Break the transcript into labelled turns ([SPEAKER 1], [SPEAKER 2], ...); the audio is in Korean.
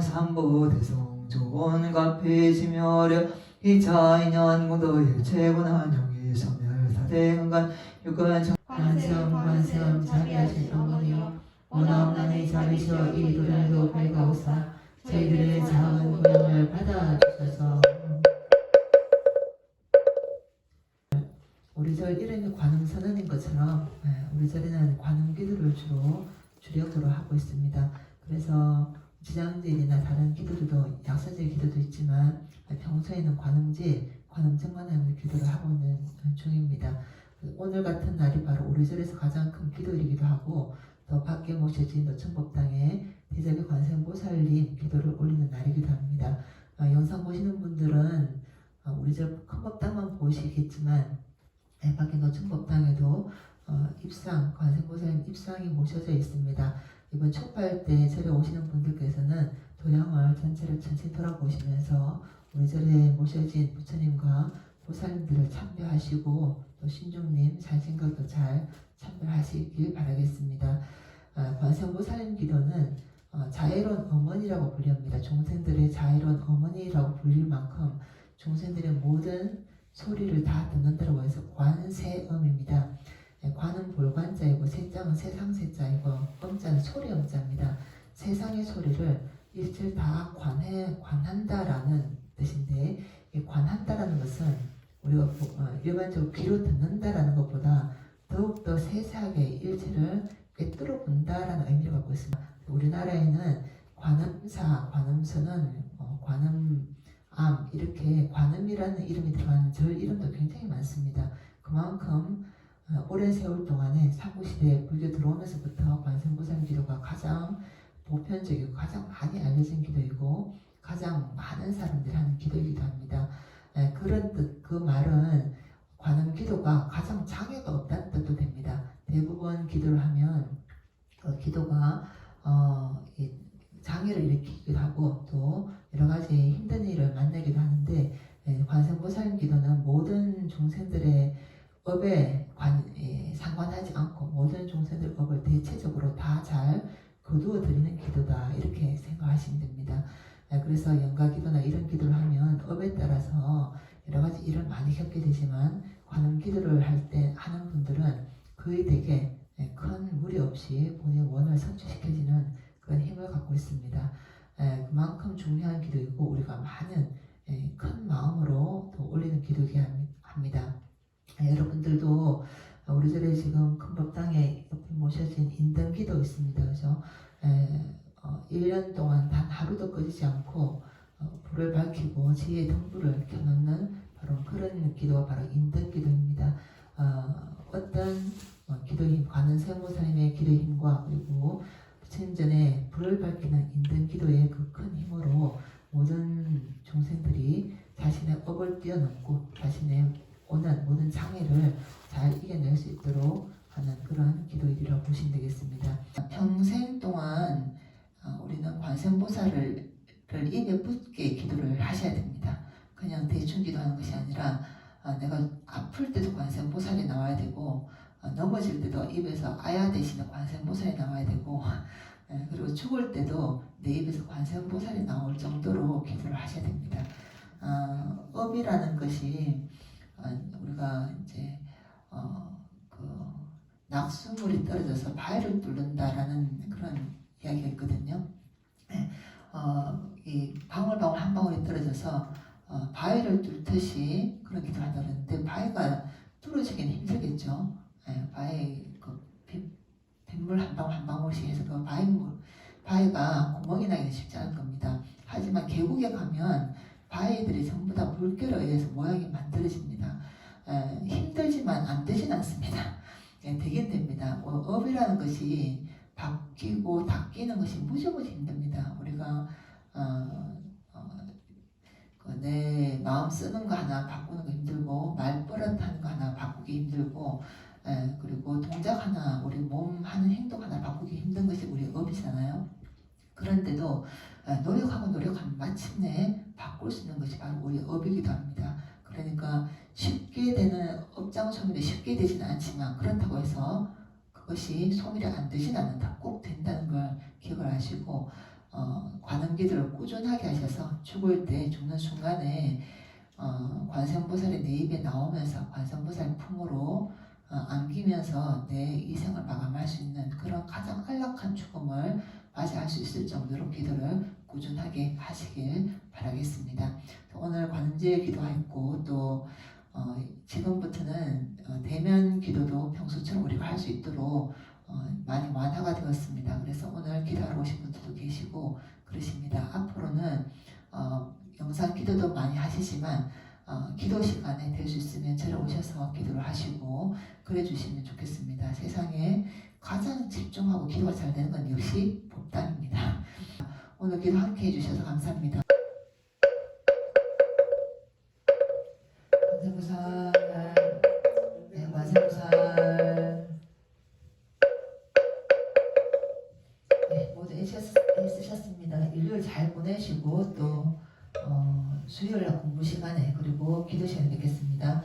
[SPEAKER 1] 삼보대성 좋은 가피지며려 이차 인연 공도일 최고난 영이 소멸사대근간 육간
[SPEAKER 2] 관세음 관세음 자비하실 어머니여 오나오나니 자비시여 이 도량도 밝아오사 저희들의 작은 고향을 받아주셔서
[SPEAKER 3] 우리 절 이름이 관음선언인 것처럼 예, 우리 절에는 관음 기도를 주로 주력으로 하고 있습니다. 그래서 지장제일이나 다른 기도들도 약사제 기도도 있지만 평소에는 관음제, 관음정만하는 기도를 하고 있는 중입니다. 오늘 같은 날이 바로 우리 절에서 가장 큰 기도일이기도 하고 또 밖에 모셔진 노천법당에 대접의 관세음보살님 기도를 올리는 날이기도 합니다. 어, 영상 보시는 분들은 어, 우리 절 큰 법당만 보시겠지만 네, 밖에 노천법당에도 어, 입상, 관세음보살님 입상이 모셔져 있습니다. 이번 촉발 때 절에 오시는 분들께서는 도량을 전체를 천천히 돌아보시면서 우리 절에 모셔진 부처님과 보살님들을 참배하시고 또 신중님 잘생각도 잘 참배하시길 바라겠습니다. 아, 관세음보살님 기도는 어, 자애로운 어머니라고 불립니다. 종생들의 자애로운 어머니라고 불릴 만큼 종생들의 모든 소리를 다 듣는다고 해서 관세음입니다. 예, 관은 볼관자이고 세장은 세상 세자이고 음자는 소리 음자입니다. 세상의 소리를 일절 다 관해 관한다라는 뜻인데 이 관한다라는 것은 우리가 보- 어, 일반적으로 귀로 듣는다라는 것보다 더욱더 세세하게 일체를 꿰뚫어 본다라는 의미를 갖고 있습니다. 우리나라에는 관음사, 관음서는 어, 관음암 이렇게 관음이라는 이름이 들어가는 절 이름도 굉장히 많습니다. 그만큼 어, 오랜 세월 동안에 삼국시대 불교 들어오면서부터 관세음보살 기도가 가장 보편적이고 가장 많이 알려진 기도이고 가장 많은 사람들이 하는 기도이기도 합니다. 에, 그런 뜻, 그 말은 관음 기도가 가장 장애가 없다는 뜻도 됩니다. 대부분 기도를 하면 그 기도가 어, 이 장애를 일으키기도 하고 또 여러 가지 힘든 일을 만나기도 하는데 에, 관세음보살 기도는 모든 종생들의 업에 관, 예, 상관하지 않고 모든 종생들 업을 대체적으로 다 잘 거두어 드리는 기도다 이렇게 생각하시면 됩니다. 예, 그래서 연가 기도나 이런 기도를 하면 업에 따라서 여러 가지 일을 많이 겪게 되지만 관음 기도를 할 때 하는 분들은 거의 되게 예, 큰 무리 없이 본인의 원을 성취시켜지는 그런 힘을 갖고 있습니다. 예, 그만큼 중요한 기도이고 우리가 많은 예, 큰 마음으로 또 올리는 기도기 합니다. 예, 여러분들도 우리 절에 지금 큰 법당에 옆에 모셔진 인등기도 있습니다. 그죠? 에, 어, 1년 동안 단 하루도 꺼지지 않고 어, 불을 밝히고 지혜의 등불을 켜놓는 바로 그런 기도가 바로 인등기도입니다. 어, 어떤 어, 기도 힘, 관은 세모사님의 기도 힘과 그리고 부처님전에 불을 밝히는 인등기도의 그 큰 힘으로 모든 종생들이 자신의 업을 뛰어넘고 자신의 오는 모든 장애를 잘 이겨낼 수 있도록 하는 그런 기도일이라고 보시면 되겠습니다. 평생 동안 어, 우리는 관세음보살을 를 입에 붙게 기도를 하셔야 됩니다. 그냥 대충 기도하는 것이 아니라 아, 내가 아플 때도 관세음보살이 나와야 되고 어, 넘어질 때도 입에서 아야 대신에 관세음보살이 나와야 되고 예, 그리고 죽을 때도 내 입에서 관세음보살이 나올 정도로 기도를 하셔야 됩니다. 어, 업이라는 것이 어, 우리가 이제 어, 그 낙수물이 떨어져서 바위를 뚫는다라는 그런 이야기가 있거든요. 네, 어, 이 방울방울 한 방울이 떨어져서 어, 바위를 뚫듯이 그런 기도를 한다 그러는데 바위가 뚫어지기는 힘들겠죠. 네, 바위 그 빗, 빗물 한 방울 한 방울씩 해서 그 바위물 바위가 구멍이 나기는 쉽지 않을 겁니다. 하지만 계곡에 가면 바위들이 전부 다 물결에 의해서 모양이 만들어집니다. 에, 힘들지만 안 되진 않습니다. 예, 되긴 됩니다. 어, 업이라는 것이 바뀌고 닦이는 것이 무지무지 힘듭니다. 우리가 어, 어, 그내 마음 쓰는 거 하나 바꾸는 거 힘들고 말버릇 하는 거 하나 바꾸기 힘들고 에, 그리고 동작 하나 우리 몸 하는 행동 하나 바꾸기 힘든 것이 우리 업이잖아요. 그런데도 에, 노력하고 노력하면 마침내 바꿀 수 있는 것이 바로 우리 업이기도 합니다. 그러니까 쉽게 되는 업장 소멸이 쉽게 되지는 않지만 그렇다고 해서 그것이 소멸이 안 되진 않는다. 꼭 된다는 걸 기억을 하시고 어, 관음기도를 꾸준하게 하셔서 죽을 때 죽는 순간에 어, 관세음보살이 내 입에 나오면서 관세음보살 품으로 어, 안기면서 내 이생을 마감할 수 있는 그런 가장 안락한 죽음을 맞이할 수 있을 정도로 기도를 꾸준하게 하시길 바라겠습니다. 오늘 관음제 기도했고 또 어, 지금부터는 어, 대면 기도도 평소처럼 우리가 할 수 있도록 어, 많이 완화가 되었습니다. 그래서 오늘 기도하러 오신 분들도 계시고 그러십니다. 앞으로는 어, 영상 기도도 많이 하시지만 어, 기도 시간에 될 수 있으면 저를 오셔서 기도를 하시고 그래 주시면 좋겠습니다. 세상에 가장 집중하고 기도가 잘 되는 건 역시 복당입니다. 오늘 기도 함께 해주셔서 감사합니다. 관세보살, 네, 관세보살. 네, 모두 애쓰셨, 애쓰셨습니다. 일요일 잘 보내시고 또 어, 수요일 날 공부 시간에 그리고 기도 시간에 뵙겠습니다.